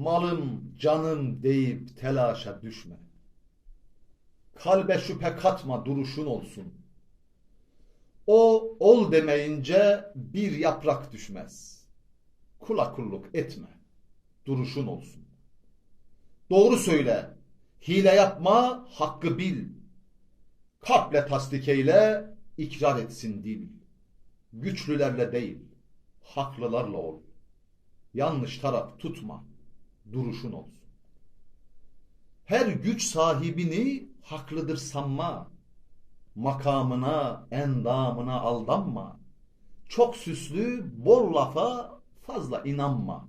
malım, canım deyip telaşa düşme. Kalbe şüphe katma duruşun olsun. O ol demeyince bir yaprak düşmez. Kula kulluk etme. Duruşun olsun. Doğru söyle. Hile yapma, hakkı bil. Kalple tasdik eyle, ikrar etsin dil. Güçlülerle değil, haklılarla ol. Yanlış taraf tutma, duruşun olsun. Her güç sahibini haklıdır sanma. Makamına, endamına aldanma. Çok süslü, bol lafa fazla inanma.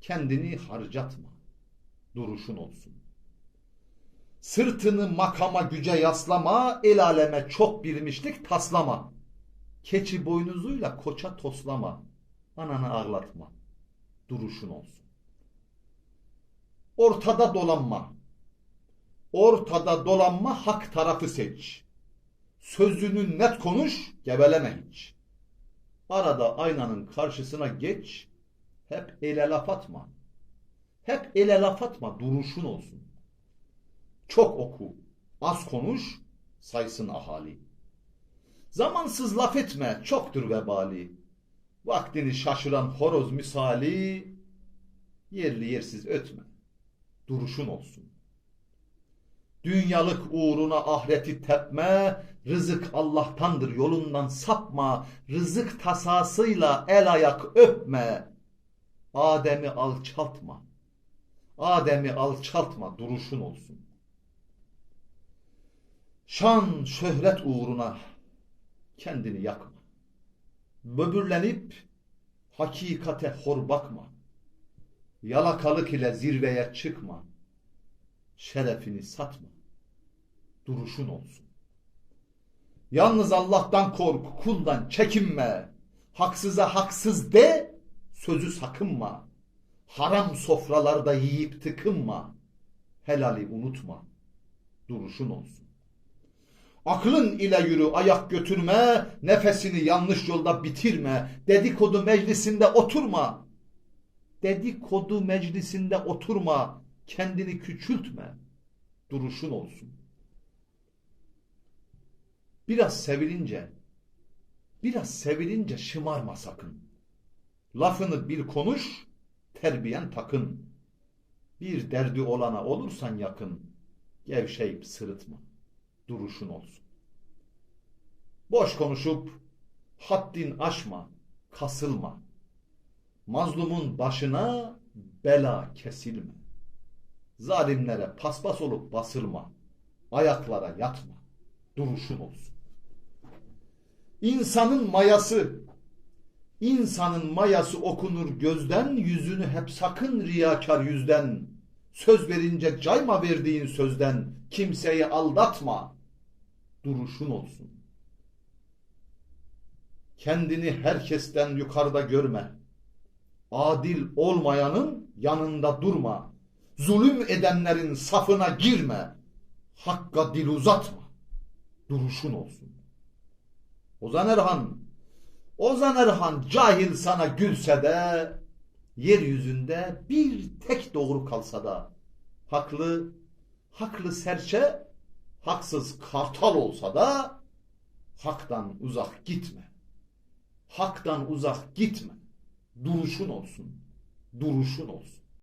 Kendini harcatma, duruşun olsun. Sırtını makama güce yaslama, el aleme çok bilmişlik taslama. Keçi boynuzuyla koça toslama, ananı ağlatma, duruşun olsun. Ortada dolanma, ortada dolanma hak tarafı seç. Sözünü net konuş, geveleme hiç. Arada aynanın karşısına geç, hep ele laf atma. Hep ele laf atma, duruşun olsun. Çok oku, az konuş, saysın ahali. Zamansız laf etme, çoktur vebali. Vaktini şaşıran horoz misali, yerli yersiz ötme, duruşun olsun. Dünyalık uğruna ahireti tepme, rızık Allah'tandır yolundan sapma, rızık tasasıyla el ayak öpme, Adem'i alçaltma, Adem'i alçaltma, duruşun olsun. Şan, şöhret uğruna kendini yakma. Böbürlenip hakikate hor bakma. Yalakalık ile zirveye çıkma. Şerefini satma. Duruşun olsun. Yalnız Allah'tan kork, kuldan çekinme. Haksıza haksız de, sözü sakınma. Haram sofralarda yiyip tıkınma. Helali unutma. Duruşun olsun. Aklın ile yürü, ayak götürme, nefesini yanlış yolda bitirme, dedikodu meclisinde oturma. Dedikodu meclisinde oturma, kendini küçültme, duruşun olsun. Biraz sevilince, biraz sevilince şımarma sakın. Lafını bir konuş, terbiyen takın. Bir derdi olana olursan yakın, gevşeyip sırıtma duruşun olsun. Boş konuşup haddin aşma, kasılma. Mazlumun başına bela kesilme. Zalimlere paspas olup basılma. Ayaklara yatma. Duruşun olsun. İnsanın mayası, insanın mayası okunur gözden, yüzünü hep sakın riyakar yüzden. Söz verince cayma verdiğin sözden, kimseyi aldatma duruşun olsun. Kendini herkesten yukarıda görme. Adil olmayanın yanında durma. Zulüm edenlerin safına girme. Hakka dil uzatma. Duruşun olsun. Ozan Erhan, Ozan Erhan cahil sana gülse de, yeryüzünde bir tek doğru kalsa da, haklı, haklı serçe haksız kartal olsa da haktan uzak gitme. Haktan uzak gitme. Duruşun olsun. Duruşun olsun.